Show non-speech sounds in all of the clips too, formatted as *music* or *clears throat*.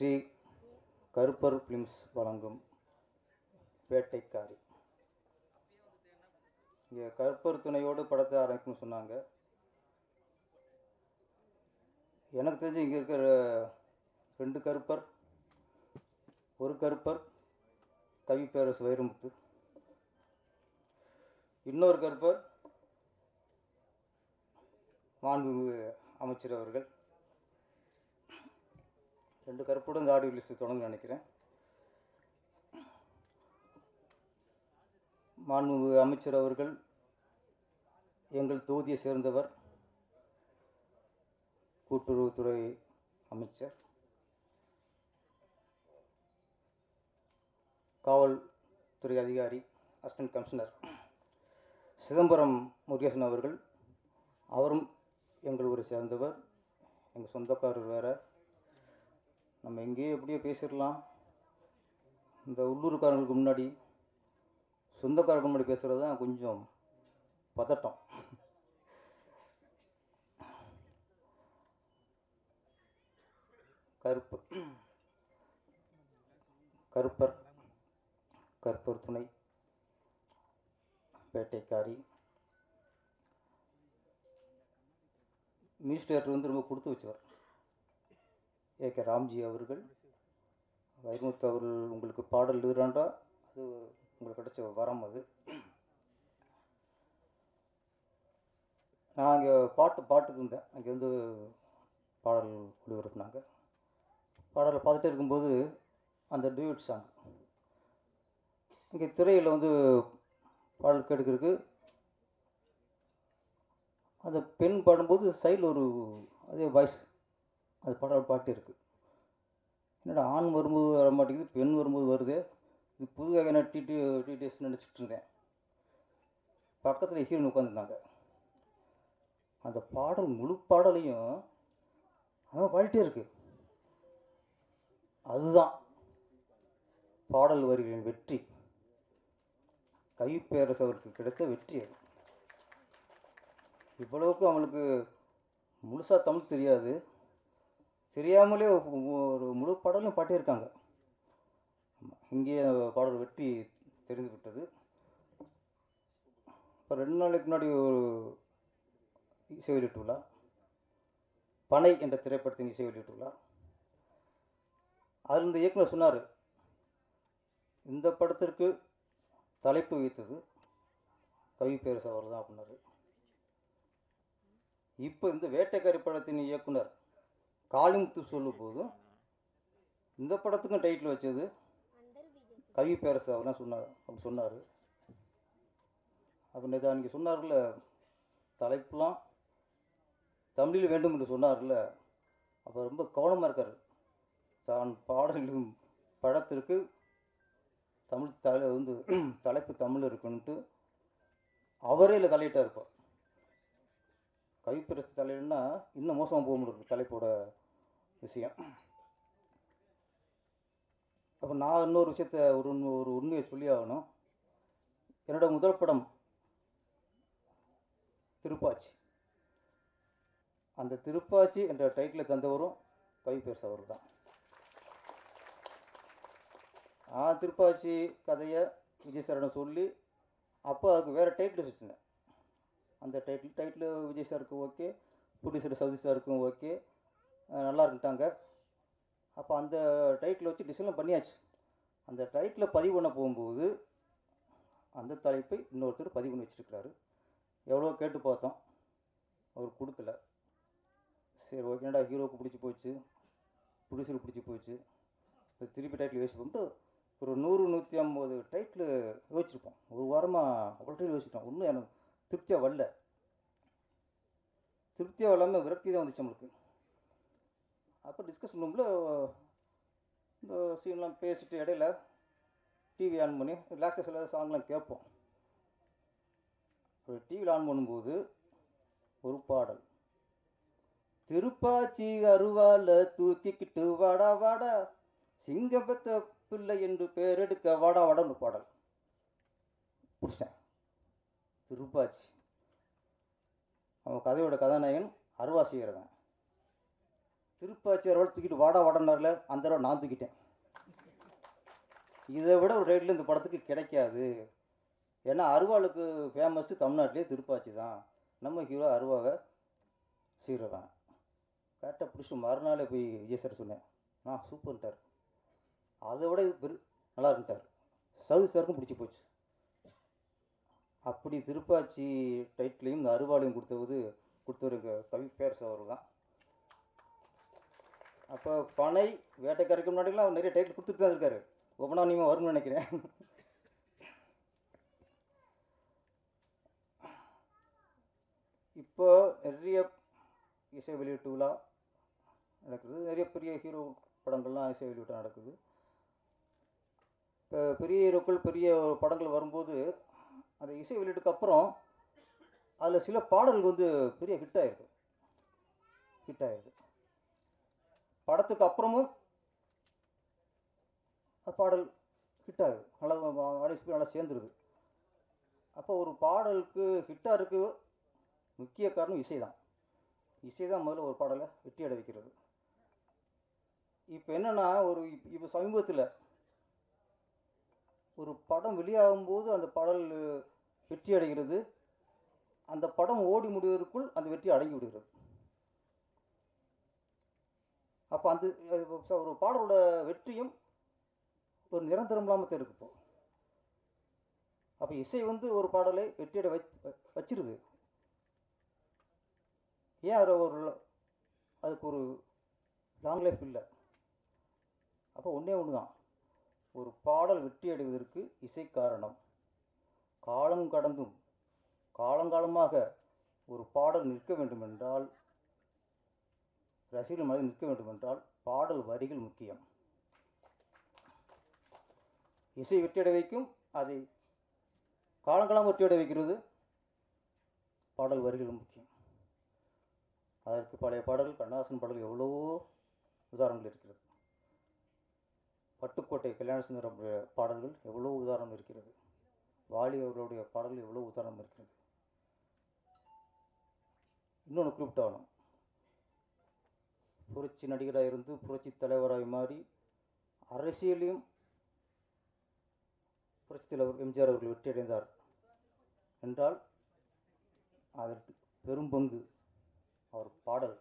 ஸ்ரீ கருப்பர் films வழங்கும் வேட்டைக்காரி. இங்கே கருப்பர் துணையோடு படத்தை ஆரம்பிக்கும்னு சொன்னாங்க. எனக்கு தெரிஞ்சு இங்கே இருக்கிற ரெண்டு கருப்பர் ஒரு கருப்பர் கவிப்பேரசு வைரமுத்து. இன்னொரு கருப்பர் மாண்புமிகு அமைச்சர் அவர்கள். ரெண்டு கருப்போடு இந்த ஆடியோ லிஸ்ட்டு தொடங்க நினைக்கிறேன். மாண்புமிகு அமைச்சர் அவர்கள் எங்கள் தொகுதியை சேர்ந்தவர் கூட்டுறவுத்துறை அமைச்சர் காவல்துறை அதிகாரி அசிஸ்டன்ட் கமிஷனர் சிதம்பரம் முருகேசன் அவர்கள். அவரும் எங்கள் ஊரை சேர்ந்தவர். எங்கள் சொந்தக்காரர் வேறு. நம்ம எங்கேயோ எப்படியோ பேசிடலாம். இந்த உள்ளூர்காரங்களுக்கு முன்னாடி சொந்தக்காரங்களுக்கு முன்னாடி பேசுகிறது தான் கொஞ்சம் பதட்டம். கருப்பு. கருப்பர். கருப்பர் துணை. வேட்டைக்காரி மினிஸ்டர் வந்து ரொம்ப கொடுத்து வச்சவர். ஏ கே ராம்ஜி அவர்கள். வைரமுத்து அவர்கள் உங்களுக்கு பாடல் எழுதுறாண்டா? அது உங்களுக்கு கிடைச்ச வரம் அது. நான் அங்கே பாட்டு பாட்டுக்கு இருந்தேன். அங்கே வந்து பாடல் ஒளிபரப்புனாங்க. பாடலை பார்த்துட்டே இருக்கும்போது அந்த டியூட் சாங். இங்கே திரையில் வந்து பாடல் கேட்டுக்கிறதுக்கு அந்த பெண் பாடும்போது சைடில் ஒரு அதே வாய்ஸ் அது பாடல் பாட்டு இருக்குது என்னடா ஆண் வரும்போது வர மாட்டேங்குது பெண் வரும்போது வருது. இது புது வகையான டிடி டிடிஎஸ் நினச்சிட்டு இருந்தேன். பக்கத்தில் ஹீரோன் உட்காந்துருந்தாங்க அந்த பாடல் முழு பாடலையும் அவன் பாடிட்டே இருக்கு. அதுதான் பாடல் வரிகளின் வெற்றி. கைப்பேரசு அவருக்கு கிடைத்த வெற்றி அது. இவ்வளவுக்கு அவனுக்கு முழுசாக தமிழ் தெரியாது. தெரியாமலே ஒரு முழு பாடலும் பாட்டியிருக்காங்க இங்கேயே பாடல் வெற்றி தெரிந்து விட்டது. இப்போ ரெண்டு நாளைக்கு முன்னாடி ஒரு இசை வெளியீட்டு பனை என்ற திரைப்படத்தின் இசை வெளியீட்டு அதில் இந்த இயக்குனர் சொன்னார் இந்த படத்திற்கு தலைப்பு வைத்தது கவி பேரசு அவர் தான் அப்படின்னாரு. இப்போ இந்த வேட்டைக்காரி படத்தின் இயக்குனர் காளிமுத்து சொல்லும் போதும் இந்த படத்துக்கும் டைட்டில் வச்சது கவி பேரசு அவர் தான் சொன்னார் அப்படி சொன்னார். அப்போ நேற்று அன்றைக்கி சொன்னார்ல தலைப்புலாம் தமிழில் வேண்டும் என்று சொன்னார்ல அப்போ ரொம்ப கவனமாக இருக்கார். தான் பாடல் எழுதும் படத்திற்கு தமிழ் தலை வந்து தலைப்பு தமிழ் இருக்குன்ட்டு அவரே இல்லை தலையிட்டா இருப்பார் கவிப்பிரசு தலையிடனா இன்னும் மோசமாக போக முடியும் தலைப்போட விஷயம். அப்போ நான் இன்னொரு விஷயத்த ஒரு உண்மை- ஒரு உண்மையை சொல்லி ஆகணும். என்னோட முதல் படம் திருப்பாச்சி. அந்த திருப்பாச்சி என்ற டைட்டிலை தந்தவரும் கவிப்பேரசு அவர் தான் நான் திருப்பாச்சி கதையை விஜய் சாரிடம் சொல்லி அப்போ அதுக்கு வேறு டைட்டில் வச்சுருந்தேன். அந்த டைட்டில் டைட்டில் விஜய் சாருக்கு ஓகே ப்ரொடியூசர் சவுதி சாருக்கும் ஓகே நல்லா இருந்துட்டாங்க. அப்போ அந்த டைட்டில் வச்சு டிசைன்லாம் பண்ணியாச்சு. அந்த டைட்டில் பதிவு பண்ண போகும்போது அந்த தலைப்பை இன்னொருத்தர் பதிவு பண்ணி வச்சுருக்கிறாரு. எவ்வளோ கேட்டு பார்த்தோம். அவர் கொடுக்கல. சரி ஓகேடா ஹீரோவுக்கு பிடிச்சி போச்சு? ப்ரொடியூசருக்கு பிடிச்சி போச்சு? திருப்பி டைட்டில் யோசிப்போம்ட்டு ஒரு நூறு நூற்றி ஐம்பது டைட்டில் யோசிச்சிருப்போம். ஒரு வாரமாக அவ்வளோ டைட்டில் யோசிச்சிட்டோம். ஒன்றும் எனக்கு திருப்தியாக வரல. திருப்தியாக வரலாமல் விரக்தி தான் வந்துச்சு நம்மளுக்கு. அப்போ டிஸ்கஷன் ரூமில் இந்த சீன்லாம் பேசிட்டு இடையில டிவி ஆன் பண்ணி ரிலாக்ஸஸ் இல்லாத சாங்லாம் கேட்போம். டிவியில் ஆன் பண்ணும்போது ஒரு பாடல். திருப்பாச்சி அருவால தூக்கிக்கிட்டு வாடா வாடா சிங்கப்பத்த பிள்ளை என்று பேரெடுக்க வாடா வாடான்னு பாடல். பிடிச்சேன் திருப்பாச்சி. அவன் கதையோட கதாநாயகன் அருவாசிகிறவன் திருப்பாச்சி ரோல் தூக்கிட்டு வாடா வாடனார்ல அந்த தடவை நான் தூக்கிட்டேன். இதை விட ஒரு ரைட்டில் இந்த படத்துக்கு கிடைக்காது. ஏன்னா அருவாளுக்கு ஃபேமஸ்ஸு தமிழ்நாட்டிலே திருப்பாச்சி தான். நம்ம ஹீரோ அருவாவை சீரவன் கரெக்டாக பிடிச்சி மறுநாளே போய் விஜய் சார் சொன்னேன் ஆ சூப்பர்ன்ட்டார் அதை விட பெரு நல்லா இருக்குன்ட்டார் சவுதி சாருக்கும் பிடிச்சி போச்சு. அப்படி திருப்பாச்சி டைட்டிலையும் இந்த அருவாளையும் கொடுத்தது கொடுத்தவர் எங்கள் கவி பேரரசு அவர்கள் தான் அப்போ பனை வேட்டைக்காரருக்கு முன்னாடிலாம் அவர் நிறைய டைட்டில் கொடுத்துட்டு தான் இருக்காரு. ஒவ்வொன்றா நீங்கள் வரும்னு நினைக்கிறேன். இப்போ நிறைய இசை வெளியீட்டு விழா நடக்குது. நிறைய பெரிய ஹீரோ படங்கள்லாம் இசை வெளியீட்டு நடக்குது. இப்போ பெரிய ஹீரோக்கள் பெரிய படங்கள் வரும்போது அந்த இசை வெளியீட்டுக்கு அப்புறம் அதில் சில பாடல்கள் வந்து பெரிய ஹிட் ஆயிடுது ஹிட் ஆயிடுது படத்துக்கு அப்புறமும் பாடல் ஹிட் ஆகுது. நல்லா ஆடியன்ஸ் நல்லா சேர்ந்துருது. அப்போ ஒரு பாடலுக்கு ஹிட்டாக இருக்கு. முக்கிய காரணம் இசை தான். இசை தான் முதல்ல ஒரு பாடலை வெற்றி அடை வைக்கிறது இப்போ என்னென்னா ஒரு இப்போ சமீபத்தில் ஒரு படம் வெளியாகும்போது அந்த பாடல் வெற்றி அடைகிறது. அந்த படம் ஓடி முடிவதற்குள் அந்த வெற்றி அடங்கி விடுகிறது. அப்போ அந்த ஒரு பாடலோட வெற்றியும் ஒரு நிரந்தரம் இல்லாமல் தான் அப்போ இசை வந்து ஒரு பாடலை வெற்றியடை வச் வச்சிருது. ஏன் ஒரு அதுக்கு ஒரு லாங் லைஃப் இல்லை? அப்போ ஒன்றே ஒன்று தான் ஒரு பாடல் வெற்றி அடைவதற்கு இசை காரணம். காலம் கடந்தும் காலங்காலமாக ஒரு பாடல் நிற்க வேண்டுமென்றால் ரசிகர்கள் மனதில் நிற்க வேண்டுமென்றால் பாடல் வரிகள் முக்கியம். இசை வெற்றியட வைக்கும் அதை காலங்காலம் வெற்றியட வைக்கிறது பாடல் வரிகள் முக்கியம். அதற்கு பழைய பாடல்கள் கண்ணதாசன் பாடல்கள் எவ்வளவோ உதாரணங்கள் இருக்கிறது. பட்டுக்கோட்டை கல்யாண சுந்தரம் பாடல்கள் எவ்வளோ உதாரணம் இருக்கிறது. வாலி அவர்களுடைய பாடல்கள் எவ்வளோ உதாரணம் இருக்கிறது? இன்னொன்று குறிப்பிட்டாலும் புரட்சி நடிகராக இருந்து புரட்சி தலைவராக மாறி அரசியலையும் புரட்சி தலைவர் எம்ஜிஆர் அவர்கள் வெற்றியடைந்தார். என்றால் அதற்கு பெரும் பங்கு அவர் பாடல்.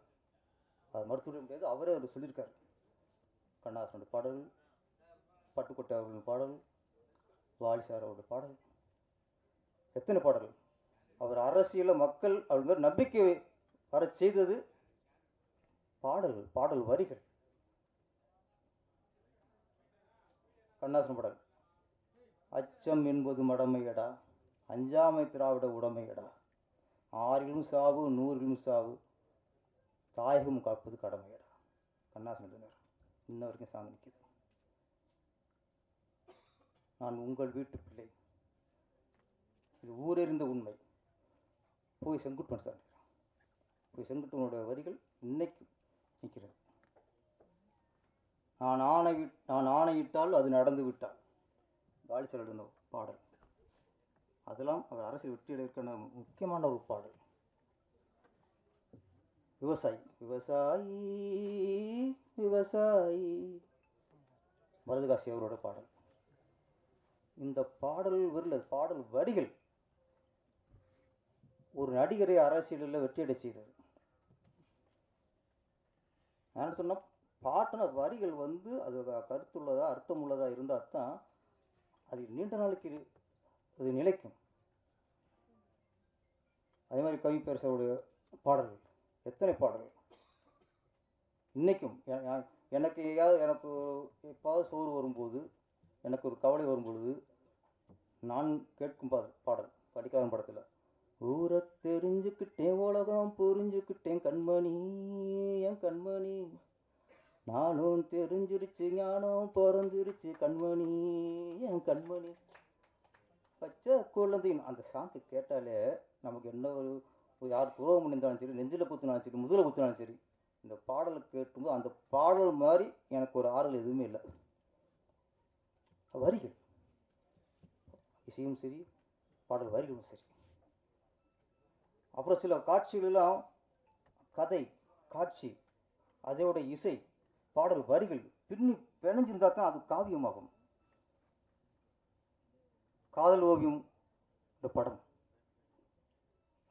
அது மருத்துவ முடியாது. அவரே அவர் சொல்லியிருக்கார். கண்ணாசனுடைய பாடல் பட்டுக்கோட்டை அவர்களின் பாடல் வாலி சார் அவருடைய பாடல். எத்தனை பாடல் அவர் அரசியலில் மக்கள் அவர் மாதிரி நம்பிக்கை வர செய்தது பாடல்கள் பாடல் வரிகள். கண்ணாசன் பாடல். அச்சம் என்பது மடமையடா அஞ்சாமை திராவிட உடமையடா. ஆறிலும் சாவு நூறிலும் சாவு தாயகம் காப்பது கடமையடா. கண்ணாசன் எழுதினார். இன்ன வரைக்கும் சாமி நிற்கிது. நான் உங்கள் வீட்டு பிள்ளை. இது ஊரறிந்த உண்மை. போய் செங்குட்டுவன் சார் போய் செங்குட்டுவனுடைய வரிகள் இன்னைக்கு நிற்கிறது. நான் ஆணை நான் ஆணையிட்டால் அது நடந்து விட்டால். வாலிசல் எழுந்த பாடல். அதெல்லாம் அவர் அரசியல் வெற்றி முக்கியமான ஒரு பாடல். விவசாயி விவசாயி விவசாயி. பரதகாசி அவரோட பாடல். இந்த பாடல் வரல பாடல் வரிகள். ஒரு நடிகரை அரசியலில் வெற்றியடை செய்தது. நான் சொன்னால் பாட்டுன வரிகள் வந்து அது கருத்துள்ளதா அர்த்தம் இருந்தால் தான் அது நீண்ட நாளைக்கு அது நிலைக்கும். அதே மாதிரி கவி பேரசருடைய பாடல்கள். எத்தனை பாடல்கள்? இன்றைக்கும் எனக்கு ஏதாவது எனக்கு எப்பாவது சோறு வரும்போது எனக்கு ஒரு கவலை வரும் பொழுது நான் கேட்கும் பாடல் பாடல் படிக்காத படத்தில். ஊரை தெரிஞ்சுக்கிட்டேன் உலகம் புரிஞ்சுக்கிட்டேன் கண்மணி என் கண்மணி. நானும் தெரிஞ்சிருச்சு ஞானம் பிறந்துருச்சு கண்மணி என் கண்மணி. பச்சை குழந்தையும் அந்த சாங்கு கேட்டாலே நமக்கு என்ன ஒரு ஒரு யார் துரோகம் பண்ணியிருந்தாலும் சரி நெஞ்சில் குத்துனாலும் சரி முதல குத்துனாலும் சரி இந்த பாடலை கேட்டும்போது அந்த பாடல் மாதிரி எனக்கு ஒரு ஆறுதல் எதுவுமே இல்லை. வரிகள். இசையும் சரி பாடல் வரிகளும் சரி. அப்புறம் சில காட்சிகளெல்லாம் கதை காட்சி அதோட இசை பாடல் வரிகள் பின்னி பிணைஞ்சிருந்தால் தான் அது காவியமாகும். காதல் ஓவியம் இந்த படம்.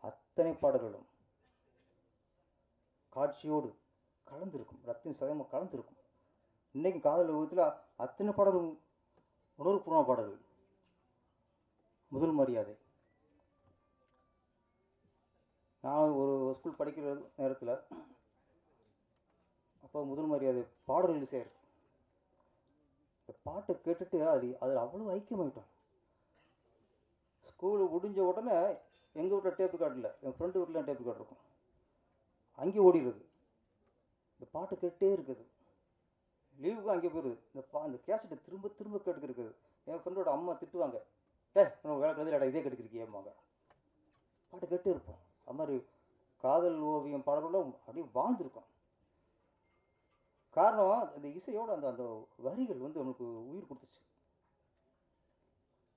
அத்தனை பாடல்களும் காட்சியோடு கலந்திருக்கும் ரத்தின் சதமாக கலந்திருக்கும். இன்றைக்கி காதல் ஓவியத்தில் அத்தனை பாடலும் உணர்வுபூர்வ பாடல்கள். முதல் மரியாதை. நான் ஒரு ஸ்கூல் படிக்கிற நேரத்தில் அப்போ முதல் மரியாதை பாடல்கள் சேர். இந்த பாட்டை கேட்டுட்டு அது அதில் அவ்வளோ ஐக்கியமாயிட்டோம். ஸ்கூலு முடிஞ்ச உடனே எங்கள் வீட்டில் டேப் கார்டு இல்லை. என் ஃப்ரெண்டு வீட்டில் டேப் கார்டு இருக்கும். அங்கே ஓடிடுது இந்த பாட்டு கேட்டே இருக்குது. லீவுக்கு அங்கே போயிடுது இந்த பா இந்த கேசட்டை திரும்ப திரும்ப கேட்டுக்கிருக்குது என் ஃப்ரெண்டோட அம்மா திட்டுவாங்க டே உனக்கு வேலை கழுதில் இதே கேட்டுக்கிறீங்க பாட்டு கேட்டே இருப்போம். அது மாதிரி காதல் ஓவியம் பாடல்களும் அப்படியே வாழ்ந்துருக்கும் காரணம் அந்த இசையோட அந்த அந்த வரிகள் வந்து நம்மளுக்கு உயிர் கொடுத்துச்சு.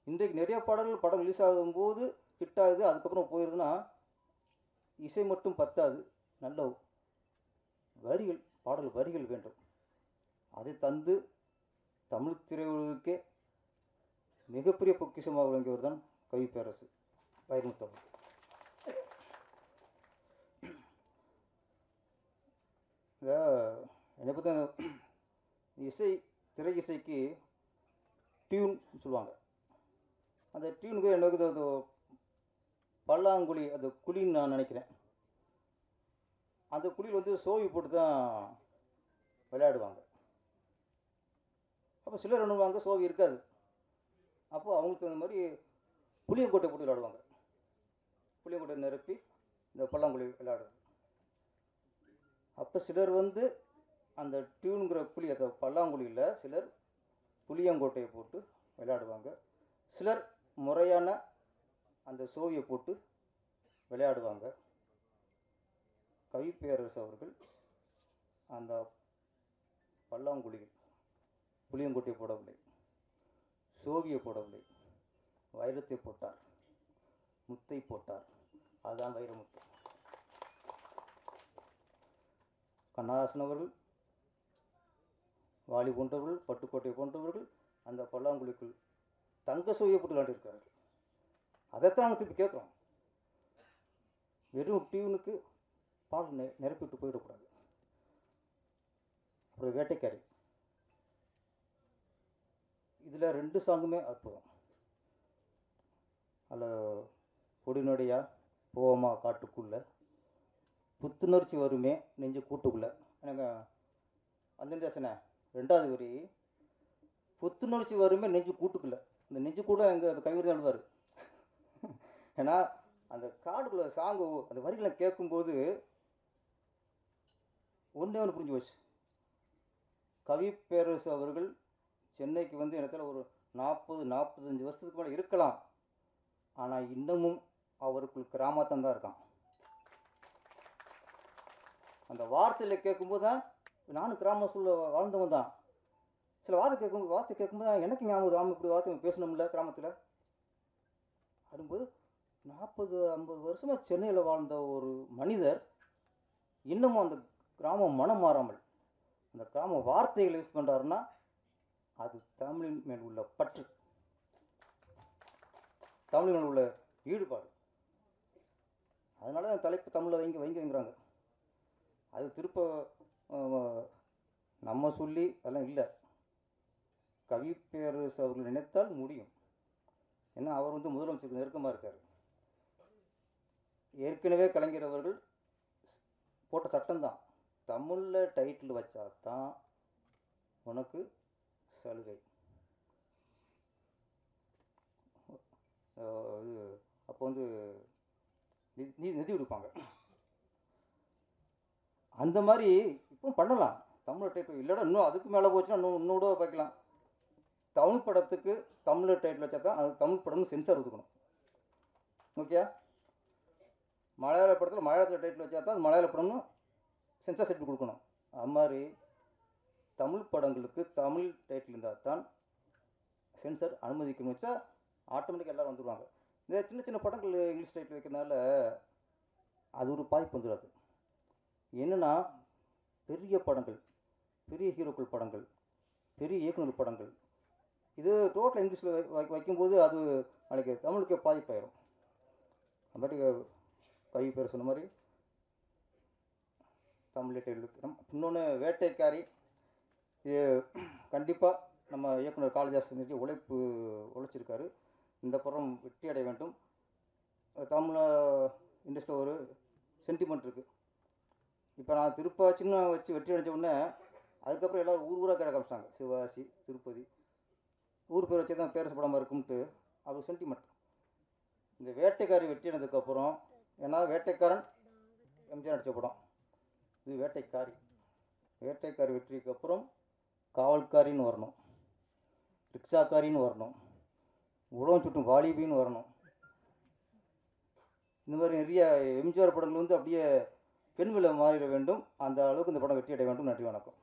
இன்றைக்கு நிறைய பாடல்கள் படம் ரிலீஸ் ஆகும்போது ஹிட் ஆகுது அதுக்கப்புறம் போயிடுதுன்னா இசை மட்டும் பத்தாது நல்ல வரிகள் பாடல் வரிகள் வேண்டும். அதை தந்து தமிழ் திரையுலகுக்கே மிகப்பெரிய பொக்கிஷமாக விளங்கியவர் தான் கவி பேரரசு வைரமுத்தவர் என்னை பற்றி *clears throat* இசை திரை இசைக்கு டியூன் சொல்லுவாங்க. அந்த டியூனுக்கு எனக்கு அது பல்லாங்குழி அது குழின்னு நான் நினைக்கிறேன். அந்த குழியில் வந்து சோவி போட்டு தான் விளையாடுவாங்க. அப்போ சிலர் பண்ணுவாங்க சோவி இருக்காது. அப்போ அவங்களுக்கு தகுந்த மாதிரி புளியங்கொட்டை போட்டு விளையாடுவாங்க. புளியங்கொட்டை நிரப்பி இந்த பல்லாங்குழி விளையாடுறது. அப்போ சிலர் வந்து அந்த டியூனுங்கிற குழி அந்த பல்லாங்குழியில் சிலர் புளியங்கோட்டையை போட்டு விளையாடுவாங்க. சிலர் முறையான அந்த சோவியை போட்டு விளையாடுவாங்க. கவிப்பேரரசு அவர்கள் அந்த பல்லாங்குழியில் புளியங்கோட்டையை போடவில்லை. சோவியை போடவில்லை. வைரத்தை போட்டார். முத்தை போட்டார். அதுதான் வைரமுத்து. கண்ணதாசன் அவர்கள் வாலி போன்றவர்கள் பட்டுக்கோட்டை போன்றவர்கள் அந்த பல்லாங்குழிக்குள் தங்க சுவையப்பட்டு போட்டு விளையாண்டிருக்கிறார்கள். அதைத்தான் நாங்கள் திருப்பி கேட்குறோம். வெறும் டியூனுக்கு பால் நெ நிரப்பிட்டு போயிடக்கூடாது. அப்புறம் வேட்டைக்காரி. இதில் ரெண்டு சாங்குமே அற்புதம். அதில் பொடிநொடியா போவோமா காட்டுக்குள்ளே புத்துணர்ச்சி வருமே நெஞ்சு கூட்டுக்குள்ளே. எனக்கு அந்த தேசனே ரெண்டாவது வரி. புத்துணர்ச்சி வருமே நெஞ்சு கூட்டுக்குள்ளே. இந்த நெஞ்சு கூட எங்கள் அந்த கவிஞர் எழுதுவார் ஏன்னா அந்த காடுக்குள்ள சாங்கு அந்த வரிகளை கேட்கும்போது ஒன்றே ஒன்று புரிஞ்சு போச்சு. கவி பேரரசு அவர்கள் சென்னைக்கு வந்து இடத்துல ஒரு நாற்பது நாற்பத்தஞ்சு வருஷத்துக்கு மேலே இருக்கலாம். ஆனால் இன்னமும் அவருக்குள் கிராமத்தான் தான் இருக்கான். அந்த வார்த்தையில் கேட்கும்போது தான் நானும் கிராம சூழல வாழ்ந்தவன் தான். சில வார்த்தை கேட்கும் வார்த்தை கேட்கும்போது தான் எனக்கு ஞாபகம் ராம இப்படி வார்த்தை பேசணும்ல கிராமத்தில். அப்படிங்கும்போது நாற்பது ஐம்பது வருஷமாக சென்னையில் வாழ்ந்த ஒரு மனிதர் இன்னமும் அந்த கிராமம் மனம் மாறாமல் அந்த கிராம வார்த்தைகளை யூஸ் பண்ணுறாருன்னா அது தமிழின் மேல் உள்ள பற்று. தமிழின் மேல் உள்ள ஈடுபாடு. அதனால தான் தலைப்பு தமிழில் வைங்க வைங்க வைங்கிறாங்க. அது திருப்ப நம்ம சொல்லி அதெல்லாம் இல்லை. கவிப்பேரரசு அவர்கள் நினைத்தால் முடியும். ஏன்னா அவர் வந்து முதலமைச்சருக்கு நெருக்கமாக இருக்கார். ஏற்கனவே கலைஞர் அவர்கள் போட்ட சட்டம்தான் தமிழில் டைட்டில் வச்சா தான் உனக்கு சலுகை. இது அப்போ வந்து நிதி நிதி- நிதி கொடுப்பாங்க அந்த மாதிரி இப்போ பண்ணலாம் தமிழ் டைட்டில் இல்லைடா இன்னும் அதுக்கு மேலே போச்சுன்னா இன்னும் இன்னோட பார்க்கலாம் தமிழ் படத்துக்கு தமிழ் டைட்டில் வச்சா தான் அது தமிழ் படம்னு சென்சார் ஒதுக்கணும். ஓகே மலையாள படத்தில் மலையாளத்தில் டைட்டில் வச்சா தான் அது மலையாள படம்னு சென்சார் செட்டு கொடுக்கணும். அது மாதிரி தமிழ் படங்களுக்கு தமிழ் டைட்டில் இருந்தால் தான் சென்சார் அனுமதிக்கணும் வச்சா ஆட்டோமேட்டிக்காக எல்லோரும் வந்துடுவாங்க இந்த சின்ன சின்ன படங்கள் இங்கிலீஷ் டைட்டில் வைக்கிறதுனால அது ஒரு பாதிப்பு வந்துடாது என்னென்னா பெரிய படங்கள் பெரிய ஹீரோக்கள் படங்கள் பெரிய இயக்குனர் படங்கள். இது டோட்டல் இங்கிலீஷில் வைக்கும்போது அது நாளைக்கு தமிழுக்கே பாதிப்பாயிரும். அது மாதிரி கவி பேர் சொன்ன மாதிரி தமிழ் இன்னொன்று வேட்டைக்காரி. இது கண்டிப்பாக நம்ம இயக்குனர் காளிதாஸ் நிறைய உழைப்பு உழைச்சிருக்காரு. இந்த படம் வெற்றி அடைய வேண்டும். தமிழ் இண்டஸ்ட்ரியில் ஒரு சென்டிமெண்ட் இருக்குது இப்போ நான் திருப்பாச்சின்னு வச்சு வெற்றி அடைஞ்ச உடனே அதுக்கப்புறம் எல்லோரும் ஊர் ஊராக கிடக்க ஆரம்பிச்சிட்டாங்க. சிவாசி திருப்பதி ஊர் பேர் வச்சு தான் பேரரசு படமாக இருக்கும்ட்டு. அது சென்டிமெண்ட் இந்த வேட்டைக்காரி வெற்றி அடைந்ததுக்கப்புறம் ஏன்னா வேட்டைக்காரன் எம்ஜிஆர் நடித்த படம். இது வேட்டைக்காரி. வேட்டைக்காரி வெற்றிக்கு அப்புறம் காவல்காரின்னு வரணும். ரிக்ஷாக்காரின்னு வரணும். உலகம் சுட்டும் வாலிபின்னு வரணும். இந்த மாதிரி நிறைய எம்ஜிஆர் படங்கள் வந்து அப்படியே பெண்களை மாறிட வேண்டும். அந்த அளவுக்கு இந்த படம் வெற்றி அடைய வேண்டும். நன்றி வணக்கம்.